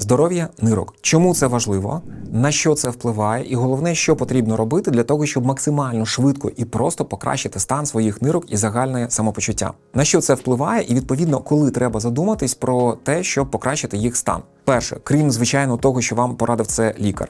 Здоров'я нирок. Чому це важливо? На що це впливає? І головне, що потрібно робити для того, щоб максимально швидко і просто покращити стан своїх нирок і загальне самопочуття. На що це впливає, і відповідно, коли треба задуматись про те, щоб покращити їх стан. Перше, крім звичайно того, що вам порадив це лікар.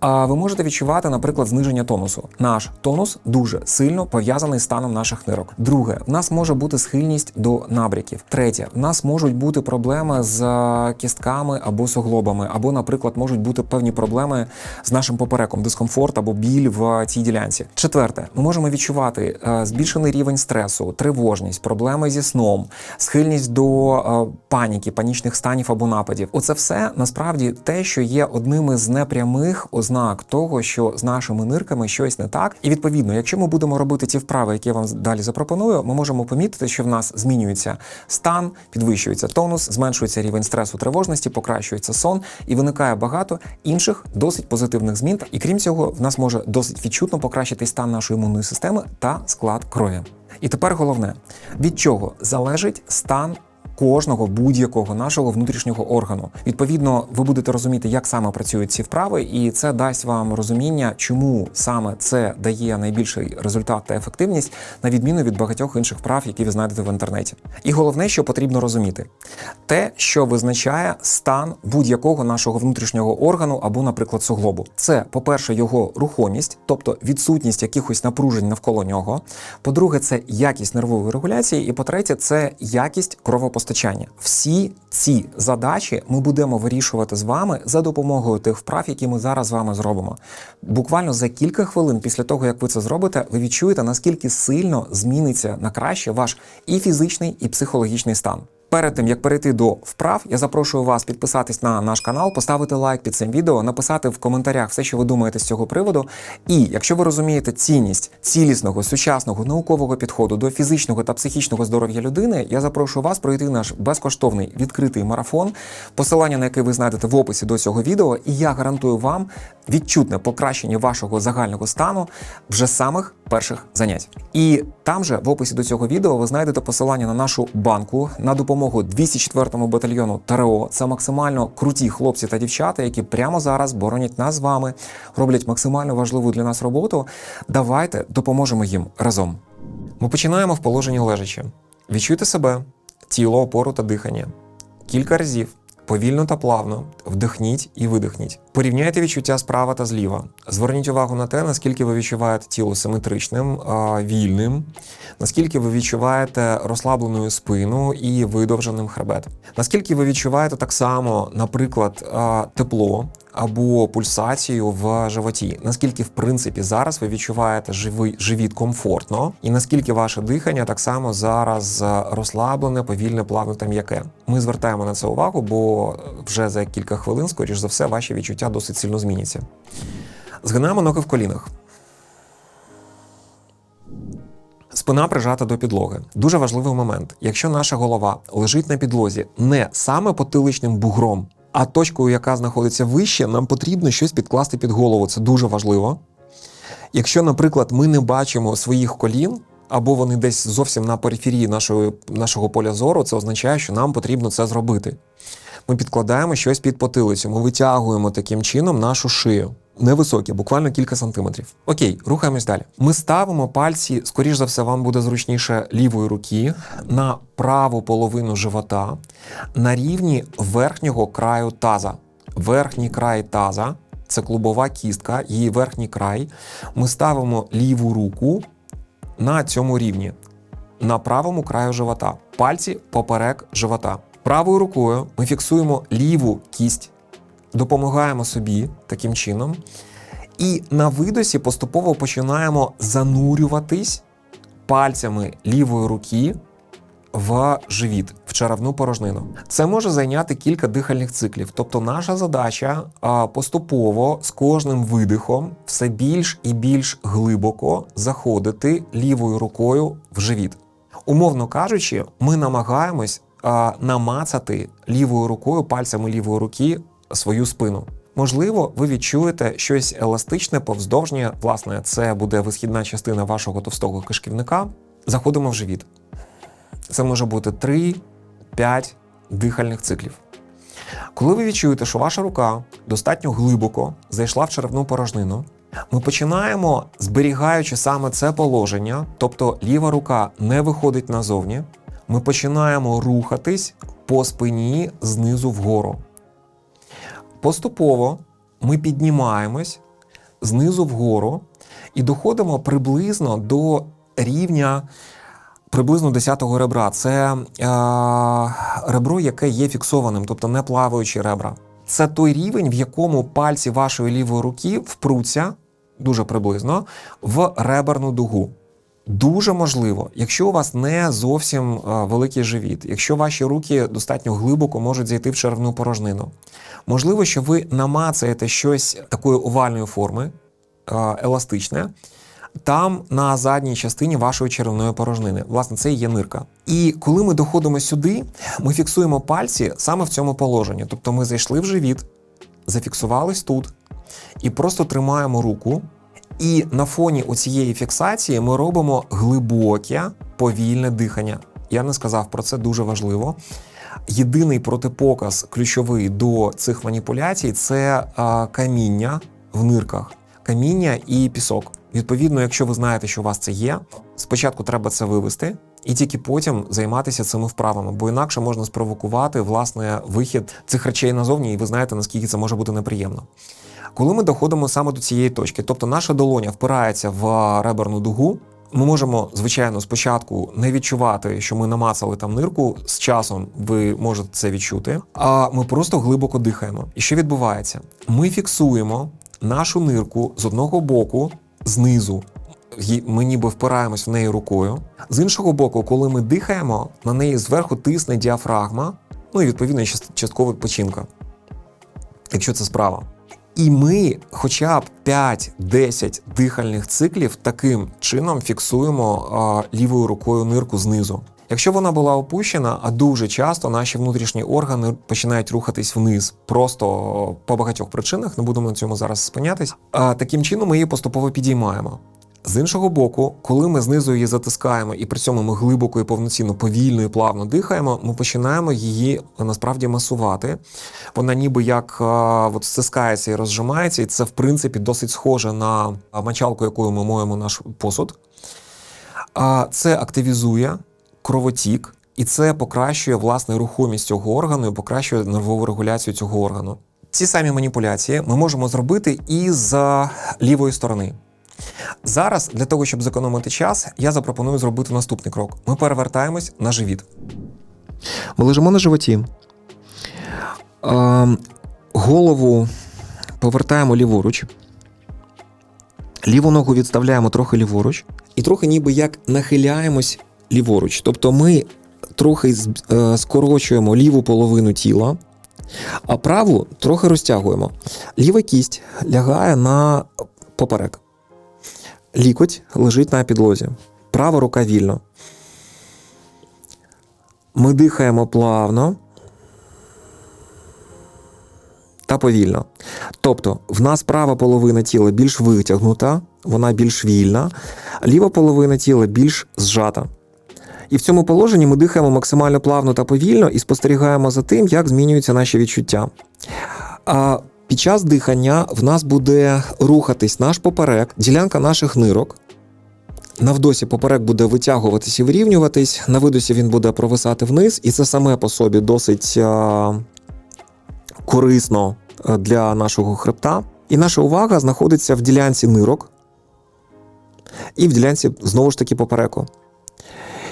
А ви можете відчувати, наприклад, зниження тонусу. Наш тонус дуже сильно пов'язаний з станом наших нирок. Друге, в нас може бути схильність до набряків. Третє, в нас можуть бути проблеми з е, кістками або суглобами, або, наприклад, можуть бути певні проблеми з нашим попереком, дискомфорт або біль в цій ділянці. Четверте, ми можемо відчувати е, збільшений рівень стресу, тривожність, проблеми зі сном, схильність до е, паніки, панічних станів або нападів. Оце все насправді те, що є одним із непрямих ознак того, що з нашими нирками щось не так. І відповідно, якщо ми будемо робити ті вправи, які я вам далі запропоную, ми можемо помітити, що в нас змінюється стан, підвищується тонус, зменшується рівень стресу, тривожності, покращується сон, і виникає багато інших досить позитивних змін. І крім цього, в нас може досить відчутно покращити стан нашої імунної системи та склад крові. І тепер головне, від чого залежить стан кожного будь-якого нашого внутрішнього органу. Відповідно, ви будете розуміти, як саме працюють ці вправи, і це дасть вам розуміння, чому саме це дає найбільший результат та ефективність, на відміну від багатьох інших вправ, які ви знайдете в інтернеті. І головне, що потрібно розуміти, те, що визначає стан будь-якого нашого внутрішнього органу або, наприклад, суглобу. Це, по-перше, його рухомість, тобто відсутність якихось напружень навколо нього. По-друге, це якість нервової регуляції, і по-третє, це якість кровопостачання. Всі ці задачі ми будемо вирішувати з вами за допомогою тих вправ, які ми зараз з вами зробимо. Буквально за кілька хвилин після того, як ви це зробите, ви відчуєте, наскільки сильно зміниться на краще ваш і фізичний, і психологічний стан. Перед тим як перейти до вправ, я запрошую вас підписатись на наш канал, поставити лайк під цим відео, написати в коментарях все, що ви думаєте з цього приводу. І якщо ви розумієте цінність цілісного сучасного наукового підходу до фізичного та психічного здоров'я людини, я запрошую вас пройти наш безкоштовний відкритий марафон, посилання на який ви знайдете в описі до цього відео, і я гарантую вам відчутне покращення вашого загального стану вже самих перших занять. І там же в описі до цього відео ви знайдете посилання на нашу банку на допомогу 204-му батальйону ТРО. Це максимально круті хлопці та дівчата, які прямо зараз боронять нас з вами, роблять максимально важливу для нас роботу. Давайте допоможемо їм разом. Ми починаємо в положенні лежачи. Відчуйте себе, тіло, опору та дихання. Кілька разів. Повільно та плавно вдихніть і видихніть. Порівняйте відчуття справа та зліва. Зверніть увагу на те, наскільки ви відчуваєте тіло симетричним, вільним, наскільки ви відчуваєте розслабленою спину і видовженим хребет. Наскільки ви відчуваєте так само, наприклад, тепло або пульсацію в животі. Наскільки, в принципі, зараз ви відчуваєте живий живіт комфортно, і наскільки ваше дихання так само зараз розслаблене, повільне, плавне та м'яке. Ми звертаємо на це увагу, бо вже за кілька хвилин, скоріш за все, ваші відчуття досить сильно зміняться. Згинаємо ноги в колінах. Спина прижата до підлоги. Дуже важливий момент. Якщо наша голова лежить на підлозі не саме потиличним бугром, а точкою, яка знаходиться вище, нам потрібно щось підкласти під голову. Це дуже важливо. Якщо, наприклад, ми не бачимо своїх колін, або вони десь зовсім на периферії нашого, нашого поля зору, це означає, що нам потрібно це зробити. Ми підкладаємо щось під потилицю, ми витягуємо таким чином нашу шию. Невисокі, буквально кілька сантиметрів. Окей, рухаємось далі. Ми ставимо пальці, скоріш за все, вам буде зручніше лівої руки на праву половину живота на рівні верхнього краю таза. Верхній край таза це клубова кістка, її верхній край. Ми ставимо ліву руку на цьому рівні, на правому краю живота. Пальці поперек живота. Правою рукою ми фіксуємо ліву кість допомагаємо собі таким чином. І на видосі поступово починаємо занурюватись пальцями лівої руки в живіт, в черевну порожнину. Це може зайняти кілька дихальних циклів. Тобто, наша задача поступово з кожним видихом все більш і більш глибоко заходити лівою рукою в живіт. Умовно кажучи, ми намагаємось намацати лівою рукою пальцями лівої руки свою спину. Можливо, ви відчуєте щось еластичне, повздовжнє. Власне, це буде висхідна частина вашого товстого кишківника. Заходимо в живіт. Це може бути 3-5 дихальних циклів. Коли ви відчуєте, що ваша рука достатньо глибоко зайшла в черевну порожнину, ми починаємо, зберігаючи саме це положення, тобто ліва рука не виходить назовні, ми починаємо рухатись по спині знизу вгору. Поступово ми піднімаємось знизу вгору і доходимо приблизно до рівня приблизно 10-го ребра. Це е, ребро, яке є фіксованим, тобто не плаваючі ребра. Це той рівень, в якому пальці вашої лівої руки впруться дуже приблизно в реберну дугу. Дуже можливо, якщо у вас не зовсім е, великий живіт, якщо ваші руки достатньо глибоко можуть зайти в черевну порожнину. Можливо, що ви намацаєте щось такої овальної форми, е, еластичне, там на задній частині вашої черевної порожнини. Власне, це і є нирка. І коли ми доходимо сюди, ми фіксуємо пальці саме в цьому положенні. Тобто ми зайшли в живіт, зафіксувались тут і просто тримаємо руку. І на фоні оцієї фіксації ми робимо глибоке повільне дихання. Я не сказав про це дуже важливо. Єдиний протипоказ ключовий до цих маніпуляцій це каміння в нирках, каміння і пісок. Відповідно, якщо ви знаєте, що у вас це є, спочатку треба це вивести, і тільки потім займатися цими вправами, бо інакше можна спровокувати власне вихід цих речей назовні, і ви знаєте, наскільки це може бути неприємно. Коли ми доходимо саме до цієї точки, тобто наша долоня впирається в реберну дугу, ми можемо, звичайно, спочатку не відчувати, що ми намацали там нирку. З часом ви можете це відчути. А ми просто глибоко дихаємо. І що відбувається? Ми фіксуємо нашу нирку з одного боку знизу. Ми ніби впираємось в неї рукою. З іншого боку, коли ми дихаємо, на неї зверху тисне діафрагма, ну і відповідно частково печінка, якщо це справа. І ми хоча б 5-10 дихальних циклів таким чином фіксуємо лівою рукою нирку знизу. Якщо вона була опущена, а дуже часто наші внутрішні органи починають рухатись вниз, просто по багатьох причинах, не будемо на цьому зараз спинятись. А таким чином ми її поступово підіймаємо. З іншого боку, коли ми знизу її затискаємо і при цьому ми глибоко і повноцінно, повільно і плавно дихаємо, ми починаємо її насправді масувати. Вона ніби як от стискається і розжимається, і це в принципі досить схоже на а, мочалку, якою ми моємо наш посуд. Це активізує кровотік, і це покращує власне рухомість цього органу і покращує нервову регуляцію цього органу. Ці самі маніпуляції ми можемо зробити і з лівої сторони. Зараз, для того, щоб зекономити час, я запропоную зробити наступний крок. Ми перевертаємось на живіт. Ми лежимо на животі. Е, голову повертаємо ліворуч. Ліву ногу відставляємо трохи ліворуч. І трохи ніби як нахиляємось ліворуч. Тобто ми трохи е, скорочуємо ліву половину тіла, а праву трохи розтягуємо. Ліва кість лягає на поперек. Лікоть лежить на підлозі. Права рука вільно. Ми дихаємо плавно та повільно. Тобто, в нас права половина тіла більш витягнута, вона більш вільна, ліва половина тіла більш зжата. І в цьому положенні ми дихаємо максимально плавно та повільно і спостерігаємо за тим, як змінюються наші відчуття. Під час дихання в нас буде рухатись наш поперек, ділянка наших нирок. На вдосі поперек буде витягуватись і вирівнюватись, на видосі він буде провисати вниз, і це саме по собі досить а, корисно е, для нашого хребта. І наша увага знаходиться в ділянці нирок і в ділянці знову ж таки попереку.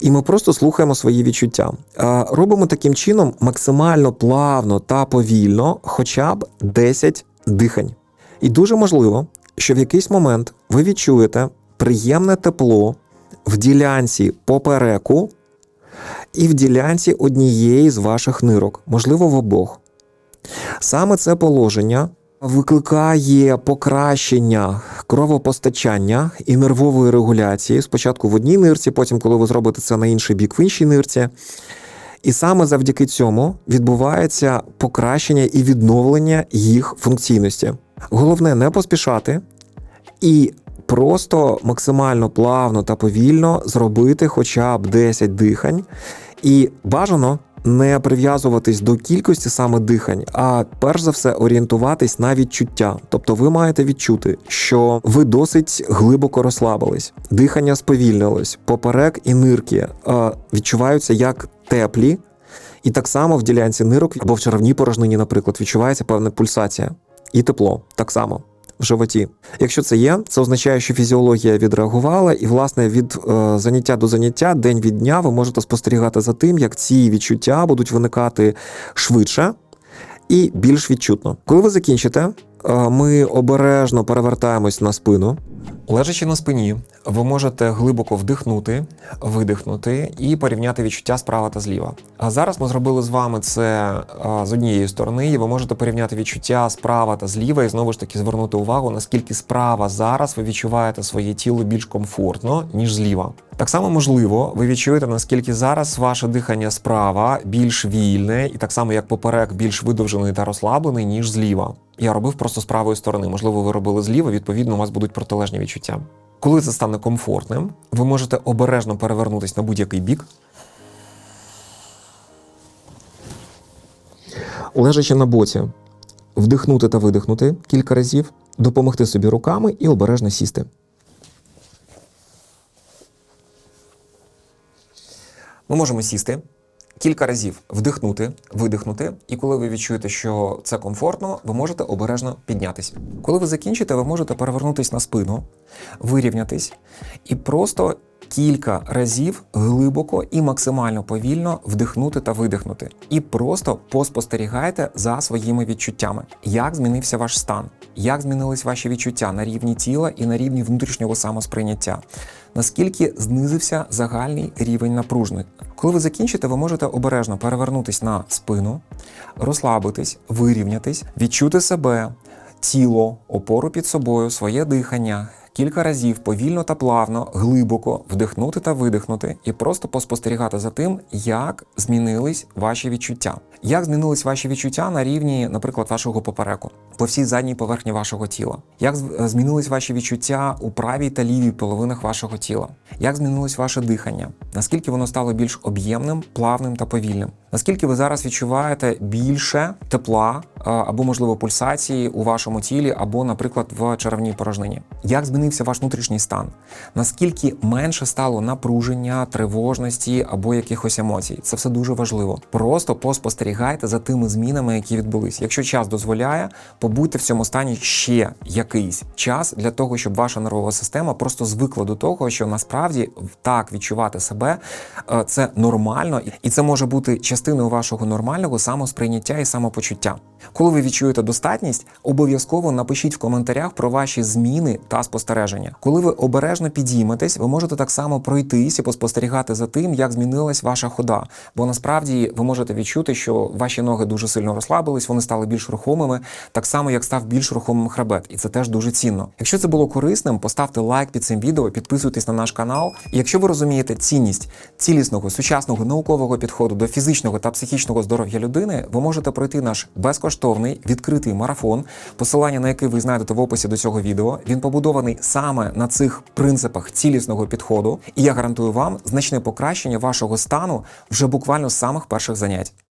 І ми просто слухаємо свої відчуття. Робимо таким чином максимально плавно та повільно, хоча б 10 дихань. І дуже можливо, що в якийсь момент ви відчуєте приємне тепло в ділянці попереку і в ділянці однієї з ваших нирок, можливо, в обох. Саме це положення викликає покращення кровопостачання і нервової регуляції. Спочатку в одній нирці, потім, коли ви зробите це на інший бік, в іншій нирці. І саме завдяки цьому відбувається покращення і відновлення їх функційності. Головне не поспішати і просто максимально плавно та повільно зробити хоча б 10 дихань. І бажано не прив'язуватись до кількості саме дихань, а перш за все орієнтуватись на відчуття. Тобто ви маєте відчути, що ви досить глибоко розслабились, дихання сповільнилось, поперек і нирки е, відчуваються як теплі. І так само в ділянці нирок або в черевній порожнині, наприклад, відчувається певна пульсація і тепло так само в животі. Якщо це є, це означає, що фізіологія відреагувала, і власне від е, заняття до заняття, день від дня, ви можете спостерігати за тим, як ці відчуття будуть виникати швидше і більш відчутно. Коли ви закінчите, ми обережно перевертаємось на спину. Лежачи на спині, ви можете глибоко вдихнути, видихнути і порівняти відчуття справа та зліва. А зараз ми зробили з вами це з однієї сторони, і ви можете порівняти відчуття справа та зліва, і знову ж таки звернути увагу, наскільки справа зараз ви відчуваєте своє тіло більш комфортно, ніж зліва. Так само можливо, ви відчуєте, наскільки зараз ваше дихання справа більш вільне, і так само як поперек більш видовжений та розслаблений, ніж зліва. Я робив просто з правої сторони. Можливо, ви робили зліва, відповідно, у вас будуть протилежні відчуття. Коли це стане комфортним, ви можете обережно перевернутися на будь-який бік. Лежачи на боці, вдихнути та видихнути кілька разів, допомогти собі руками і обережно сісти. Ми можемо сісти, кілька разів вдихнути, видихнути, і коли ви відчуєте, що це комфортно, ви можете обережно піднятись. Коли ви закінчите, ви можете перевернутись на спину, вирівнятись і просто кілька разів глибоко і максимально повільно вдихнути та видихнути. І просто поспостерігайте за своїми відчуттями, як змінився ваш стан, як змінились ваші відчуття на рівні тіла і на рівні внутрішнього самосприйняття. Наскільки знизився загальний рівень напруження. Коли ви закінчите, ви можете обережно перевернутись на спину, розслабитись, вирівнятись, відчути себе, тіло, опору під собою, своє дихання. Кілька разів повільно та плавно, глибоко вдихнути та видихнути, і просто поспостерігати за тим, як змінились ваші відчуття. Як змінились ваші відчуття на рівні, наприклад, вашого попереку, по всій задній поверхні вашого тіла? Як е, змінились ваші відчуття у правій та лівій половинах вашого тіла? Як змінилось ваше дихання? Наскільки воно стало більш об'ємним, плавним та повільним? Наскільки ви зараз відчуваєте більше тепла е, або, можливо, пульсації у вашому тілі, або, наприклад, в черевній порожнині? Як змінився ваш внутрішній стан? Наскільки менше стало напруження, тривожності або якихось емоцій? Це все дуже важливо. Просто поспостерігайте за тими змінами, які відбулись. Якщо час дозволяє, побудьте в цьому стані ще якийсь час для того, щоб ваша нервова система просто звикла до того, що насправді так відчувати себе е, це нормально, і це може бути частиною вашого нормального самосприйняття і самопочуття. Коли ви відчуєте достатність, обов'язково напишіть в коментарях про ваші зміни та спостереження. Коли ви обережно підійметесь, ви можете так само пройтись і поспостерігати за тим, як змінилась ваша хода. Бо насправді ви можете відчути, ваші ноги дуже сильно розслабились, вони стали більш рухомими, так само як став більш рухомим хребет, і це теж дуже цінно. Якщо це було корисним, поставте лайк під цим відео, підписуйтесь на наш канал. І якщо ви розумієте цінність цілісного сучасного наукового підходу до фізичного та психічного здоров'я людини, ви можете пройти наш безкоштовний відкритий марафон, посилання на який ви знайдете в описі до цього відео. Він побудований саме на цих принципах цілісного підходу, і я гарантую вам значне покращення вашого стану вже буквально з самих перших занять.